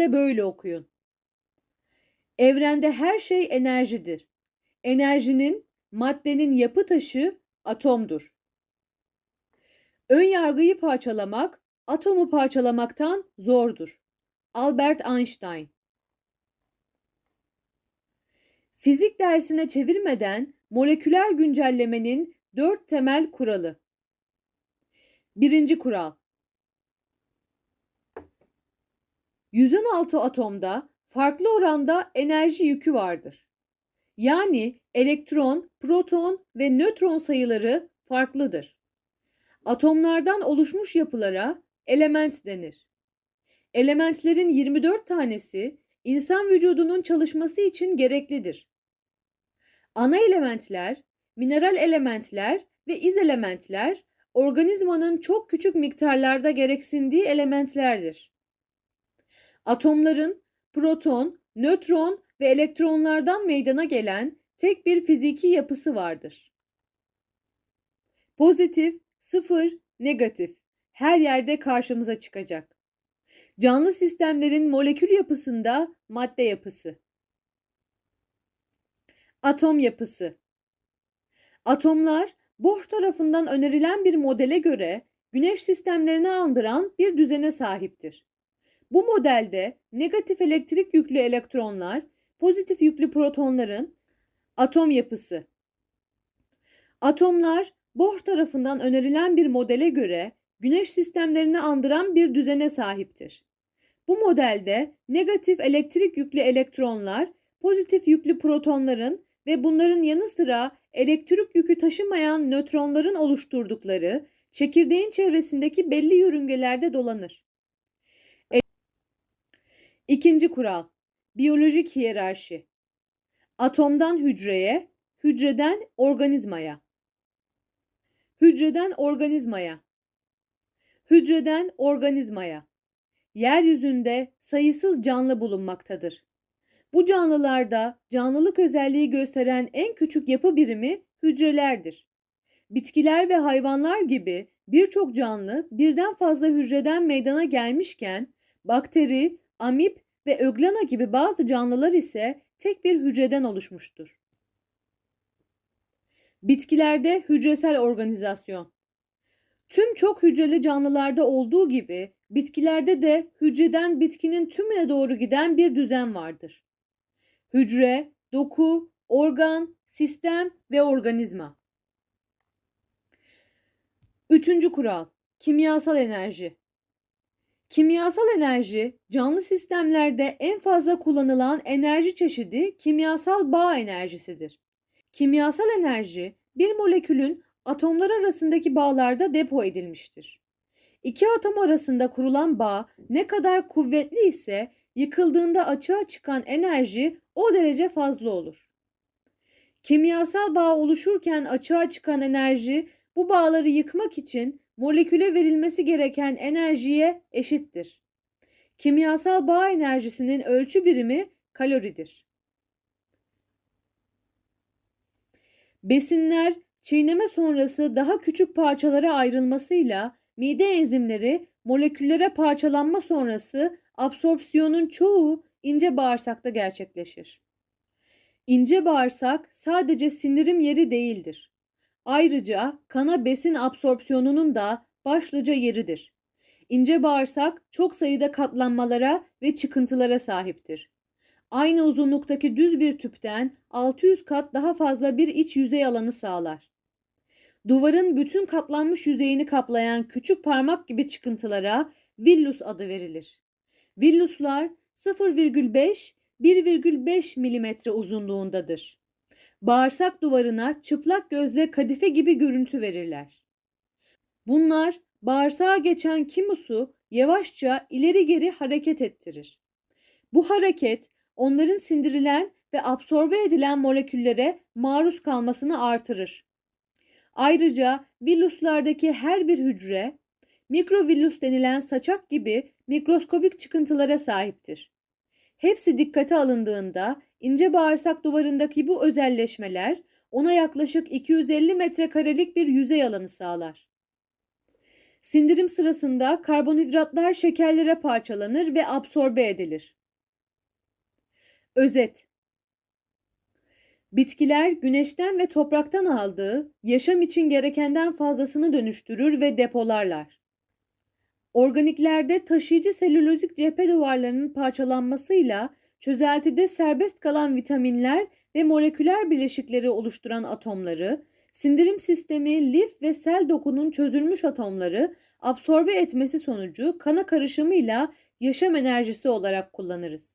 de böyle okuyun. Evrende her şey enerjidir. Enerjinin, maddenin yapı taşı atomdur. Ön yargıyı parçalamak, atomu parçalamaktan zordur. Albert Einstein Fizik dersine çevirmeden moleküler güncellemenin dört temel kuralı. Birinci kural. 116 atomda farklı oranda enerji yükü vardır. Yani elektron, proton ve nötron sayıları farklıdır. Atomlardan oluşmuş yapılara element denir. Elementlerin 24 tanesi insan vücudunun çalışması için gereklidir. Ana elementler, mineral elementler ve izelementler organizmanın çok küçük miktarlarda gereksindiği elementlerdir. Atomların proton, nötron ve elektronlardan meydana gelen tek bir fiziki yapısı vardır. Pozitif, sıfır, negatif her yerde karşımıza çıkacak. Canlı sistemlerin molekül yapısında madde yapısı. Atom yapısı. Atomlar Bohr tarafından önerilen bir modele göre güneş sistemlerini andıran bir düzene sahiptir. Bu modelde negatif elektrik yüklü elektronlar, pozitif yüklü protonların atom yapısı. Atomlar Bohr tarafından önerilen bir modele göre güneş sistemlerini andıran bir düzene sahiptir. Bu modelde negatif elektrik yüklü elektronlar, pozitif yüklü protonların ve bunların yanı sıra elektrik yükü taşımayan nötronların oluşturdukları çekirdeğin çevresindeki belli yörüngelerde dolanır. İkinci kural. Biyolojik hiyerarşi. Atomdan hücreye, hücreden organizmaya. Hücreden organizmaya. Hücreden organizmaya. Yeryüzünde sayısız canlı bulunmaktadır. Bu canlılarda canlılık özelliği gösteren en küçük yapı birimi hücrelerdir. Bitkiler ve hayvanlar gibi birçok canlı birden fazla hücreden meydana gelmişken bakteri, amip ve öglana gibi bazı canlılar ise tek bir hücreden oluşmuştur. Bitkilerde hücresel organizasyon. Tüm çok hücreli canlılarda olduğu gibi bitkilerde de hücreden bitkinin tümüne doğru giden bir düzen vardır. Hücre, doku, organ, sistem ve organizma. Üçüncü kural. Kimyasal enerji. Kimyasal enerji, canlı sistemlerde en fazla kullanılan enerji çeşidi kimyasal bağ enerjisidir. Kimyasal enerji, bir molekülün atomlar arasındaki bağlarda depo edilmiştir. İki atom arasında kurulan bağ ne kadar kuvvetli ise yıkıldığında açığa çıkan enerji o derece fazla olur. Kimyasal bağ oluşurken açığa çıkan enerji bu bağları yıkmak için moleküle verilmesi gereken enerjiye eşittir. Kimyasal bağ enerjisinin ölçü birimi kaloridir. Besinler çiğneme sonrası daha küçük parçalara ayrılmasıyla mide enzimleri moleküllere parçalanma sonrası absorpsiyonun çoğu ince bağırsakta gerçekleşir. İnce bağırsak sadece sindirim yeri değildir. Ayrıca kana besin absorpsiyonunun da başlıca yeridir. İnce bağırsak çok sayıda katlanmalara ve çıkıntılara sahiptir. Aynı uzunluktaki düz bir tüpten 600 kat daha fazla bir iç yüzey alanı sağlar. Duvarın bütün katlanmış yüzeyini kaplayan küçük parmak gibi çıkıntılara villus adı verilir. Villuslar 0,5 1,5 mm uzunluğundadır. Bağırsak duvarına çıplak gözle kadife gibi görüntü verirler. Bunlar bağırsağa geçen kimusu yavaşça ileri geri hareket ettirir. Bu hareket onların sindirilen ve absorbe edilen moleküllere maruz kalmasını artırır. Ayrıca villuslardaki her bir hücre mikrovillus denilen saçak gibi mikroskobik çıkıntılara sahiptir. Hepsi dikkate alındığında ince bağırsak duvarındaki bu özelleşmeler ona yaklaşık 250 metrekarelik bir yüzey alanı sağlar. Sindirim sırasında karbonhidratlar şekerlere parçalanır ve absorbe edilir. Özet Bitkiler güneşten ve topraktan aldığı yaşam için gerekenden fazlasını dönüştürür ve depolarlar. Organiklerde taşıyıcı selülozik cephe duvarlarının parçalanmasıyla çözeltide serbest kalan vitaminler ve moleküler bileşikleri oluşturan atomları, sindirim sistemi, lif ve sel dokunun çözülmüş atomları absorbe etmesi sonucu kana karışımıyla yaşam enerjisi olarak kullanırız.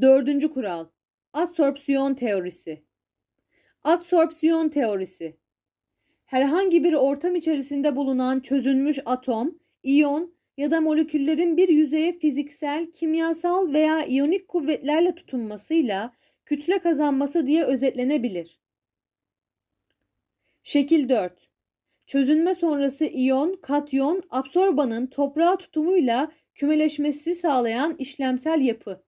Dördüncü kural. Adsorpsiyon teorisi. Adsorpsiyon teorisi. Herhangi bir ortam içerisinde bulunan çözülmüş atom, iyon ya da moleküllerin bir yüzeye fiziksel, kimyasal veya iyonik kuvvetlerle tutunmasıyla kütle kazanması diye özetlenebilir. Şekil 4. Çözünme sonrası iyon, katyon, absorbanın toprağa tutumuyla kümeleşmesi sağlayan işlemsel yapı.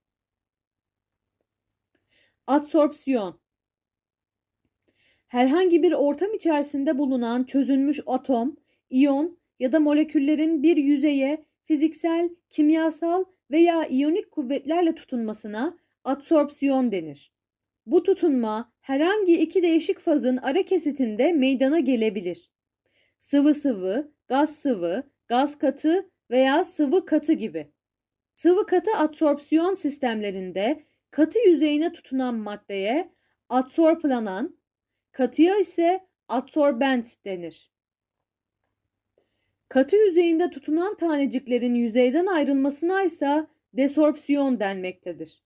Adsorpsiyon Herhangi bir ortam içerisinde bulunan çözünmüş atom, iyon ya da moleküllerin bir yüzeye fiziksel, kimyasal veya iyonik kuvvetlerle tutunmasına adsorpsiyon denir. Bu tutunma herhangi iki değişik fazın ara kesitinde meydana gelebilir. Sıvı sıvı, gaz sıvı, gaz katı veya sıvı katı gibi. Sıvı katı adsorpsiyon sistemlerinde katı yüzeyine tutunan maddeye adsorplanan, katıya ise adsorbent denir. Katı yüzeyinde tutunan taneciklerin yüzeyden ayrılmasına ise desorpsiyon denmektedir.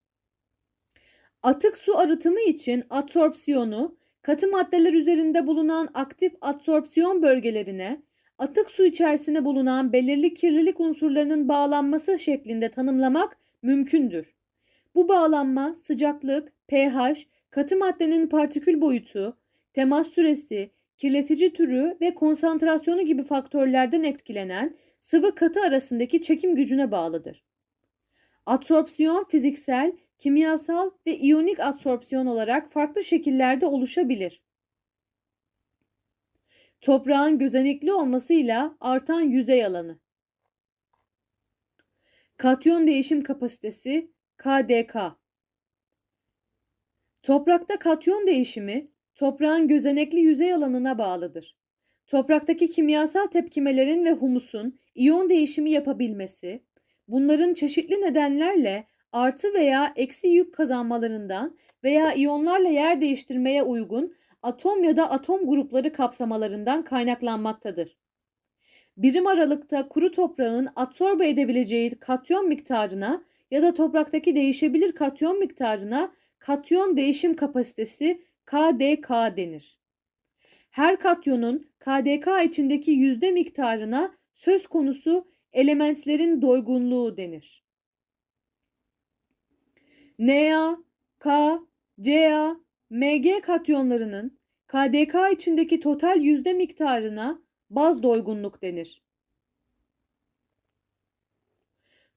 Atık su arıtımı için adsorpsiyonu katı maddeler üzerinde bulunan aktif adsorpsiyon bölgelerine atık su içerisinde bulunan belirli kirlilik unsurlarının bağlanması şeklinde tanımlamak mümkündür. Bu bağlanma sıcaklık, pH, katı maddenin partikül boyutu, temas süresi, kirletici türü ve konsantrasyonu gibi faktörlerden etkilenen sıvı katı arasındaki çekim gücüne bağlıdır. Adsorpsiyon fiziksel, kimyasal ve iyonik adsorpsiyon olarak farklı şekillerde oluşabilir. Toprağın gözenekli olmasıyla artan yüzey alanı. Katyon değişim kapasitesi KDK. Toprakta katyon değişimi toprağın gözenekli yüzey alanına bağlıdır. Topraktaki kimyasal tepkimelerin ve humusun iyon değişimi yapabilmesi, bunların çeşitli nedenlerle artı veya eksi yük kazanmalarından veya iyonlarla yer değiştirmeye uygun atom ya da atom grupları kapsamalarından kaynaklanmaktadır. Birim aralıkta kuru toprağın absorbe edebileceği katyon miktarına ya da topraktaki değişebilir katyon miktarına katyon değişim kapasitesi KDK denir. Her katyonun KDK içindeki yüzde miktarına söz konusu elementlerin doygunluğu denir. Na, K, Ca, Mg katyonlarının KDK içindeki total yüzde miktarına baz doygunluk denir.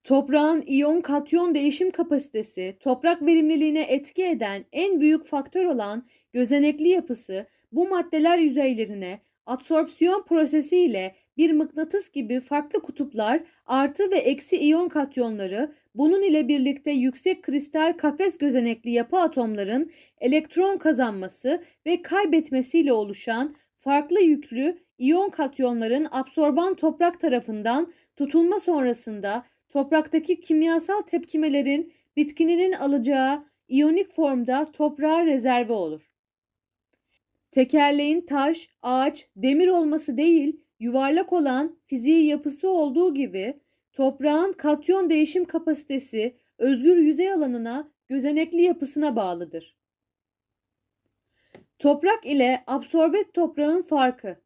Toprağın iyon katyon değişim kapasitesi, toprak verimliliğine etki eden en büyük faktör olan gözenekli yapısı bu maddeler yüzeylerine adsorpsiyon prosesiyle bir mıknatıs gibi farklı kutuplar artı ve eksi iyon katyonları bunun ile birlikte yüksek kristal kafes gözenekli yapı atomların elektron kazanması ve kaybetmesiyle oluşan farklı yüklü iyon katyonların absorban toprak tarafından tutulma sonrasında topraktaki kimyasal tepkimelerin bitkinin alacağı iyonik formda toprağa rezerve olur. Tekerleğin taş, ağaç, demir olması değil, yuvarlak olan fiziği yapısı olduğu gibi toprağın katyon değişim kapasitesi özgür yüzey alanına, gözenekli yapısına bağlıdır. Toprak ile absorbet toprağın farkı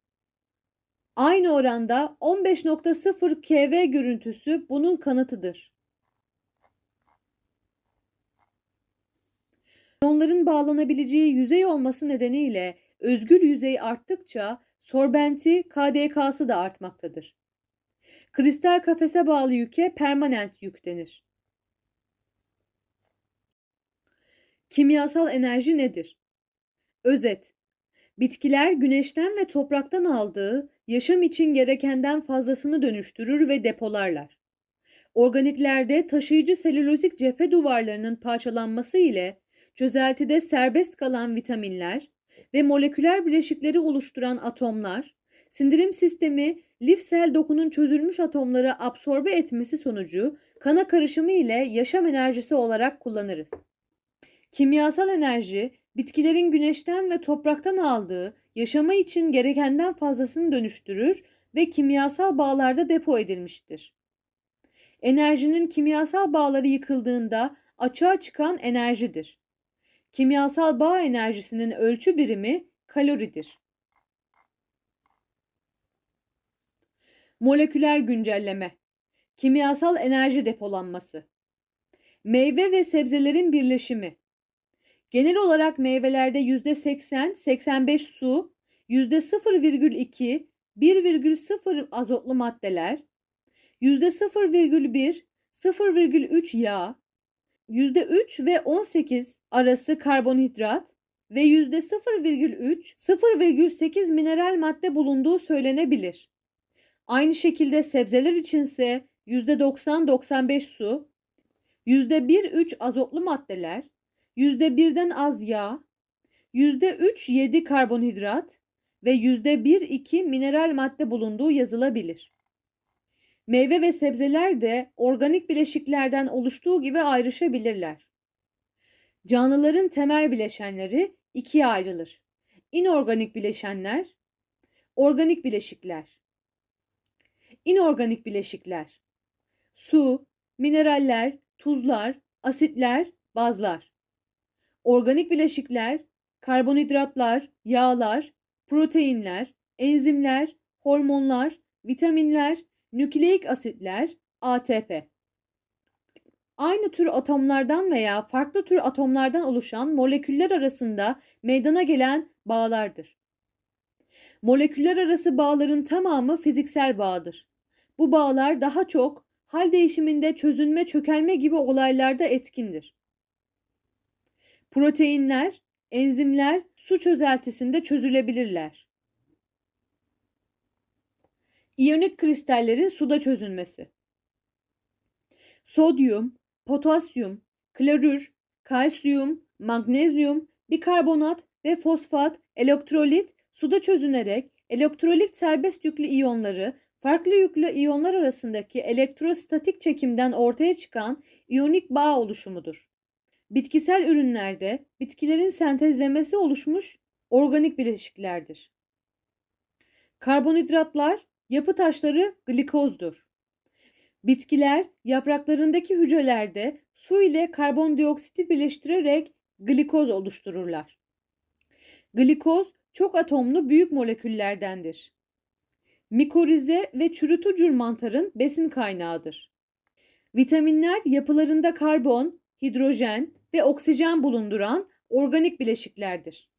Aynı oranda 15.0 kV görüntüsü bunun kanıtıdır. Onların bağlanabileceği yüzey olması nedeniyle özgür yüzey arttıkça sorbenti KDK'sı da artmaktadır. Kristal kafese bağlı yüke permanent yük denir. Kimyasal enerji nedir? Özet Bitkiler güneşten ve topraktan aldığı yaşam için gerekenden fazlasını dönüştürür ve depolarlar. Organiklerde taşıyıcı selülozik cephe duvarlarının parçalanması ile çözeltide serbest kalan vitaminler ve moleküler bileşikleri oluşturan atomlar, sindirim sistemi lif sel dokunun çözülmüş atomları absorbe etmesi sonucu kana karışımı ile yaşam enerjisi olarak kullanırız. Kimyasal enerji, bitkilerin güneşten ve topraktan aldığı yaşama için gerekenden fazlasını dönüştürür ve kimyasal bağlarda depo edilmiştir. Enerjinin kimyasal bağları yıkıldığında açığa çıkan enerjidir. Kimyasal bağ enerjisinin ölçü birimi kaloridir. Moleküler güncelleme Kimyasal enerji depolanması Meyve ve sebzelerin birleşimi Genel olarak meyvelerde %80-85 su, %0,2 1,0 azotlu maddeler, %0,1 0,3 yağ, %3 ve 18 arası karbonhidrat ve %0,3 0,8 mineral madde bulunduğu söylenebilir. Aynı şekilde sebzeler içinse %90-95 su, %1-3 azotlu maddeler, %1'den az yağ, %3-7 karbonhidrat ve %1-2 mineral madde bulunduğu yazılabilir. Meyve ve sebzeler de organik bileşiklerden oluştuğu gibi ayrışabilirler. Canlıların temel bileşenleri ikiye ayrılır. İnorganik bileşenler, organik bileşikler. İnorganik bileşikler. Su, mineraller, tuzlar, asitler, bazlar. Organik bileşikler, karbonhidratlar, yağlar, proteinler, enzimler, hormonlar, vitaminler, nükleik asitler, ATP. Aynı tür atomlardan veya farklı tür atomlardan oluşan moleküller arasında meydana gelen bağlardır. Moleküller arası bağların tamamı fiziksel bağdır. Bu bağlar daha çok hal değişiminde çözünme çökelme gibi olaylarda etkindir. Proteinler, enzimler su çözeltisinde çözülebilirler. İyonik kristallerin suda çözünmesi. Sodyum, potasyum, klorür, kalsiyum, magnezyum, bikarbonat ve fosfat, elektrolit suda çözünerek elektrolit serbest yüklü iyonları farklı yüklü iyonlar arasındaki elektrostatik çekimden ortaya çıkan iyonik bağ oluşumudur. Bitkisel ürünlerde bitkilerin sentezlemesi oluşmuş organik bileşiklerdir. Karbonhidratlar yapı taşları glikozdur. Bitkiler yapraklarındaki hücrelerde su ile karbondioksiti birleştirerek glikoz oluştururlar. Glikoz çok atomlu büyük moleküllerdendir. Mikorize ve çürütücür mantarın besin kaynağıdır. Vitaminler yapılarında karbon, hidrojen ve oksijen bulunduran organik bileşiklerdir.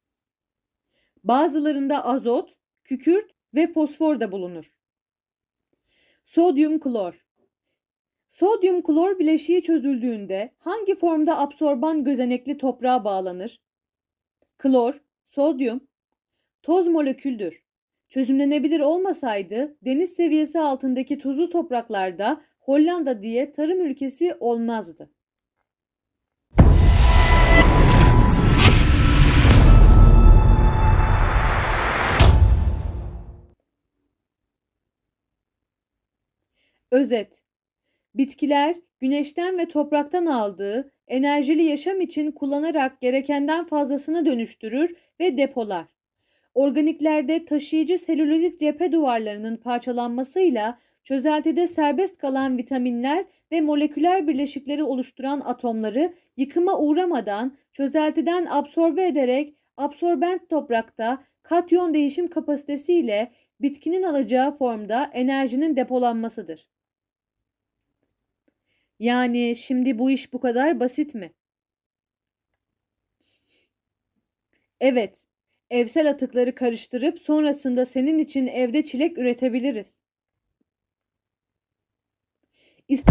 Bazılarında azot, kükürt ve fosfor da bulunur. Sodyum klor Sodyum klor bileşiği çözüldüğünde hangi formda absorban gözenekli toprağa bağlanır? Klor, sodyum, toz moleküldür. Çözümlenebilir olmasaydı deniz seviyesi altındaki tuzlu topraklarda Hollanda diye tarım ülkesi olmazdı. Özet Bitkiler güneşten ve topraktan aldığı enerjili yaşam için kullanarak gerekenden fazlasını dönüştürür ve depolar. Organiklerde taşıyıcı selülozik cephe duvarlarının parçalanmasıyla çözeltide serbest kalan vitaminler ve moleküler birleşikleri oluşturan atomları yıkıma uğramadan çözeltiden absorbe ederek absorbent toprakta katyon değişim kapasitesiyle bitkinin alacağı formda enerjinin depolanmasıdır. Yani şimdi bu iş bu kadar basit mi? Evet, evsel atıkları karıştırıp sonrasında senin için evde çilek üretebiliriz. İst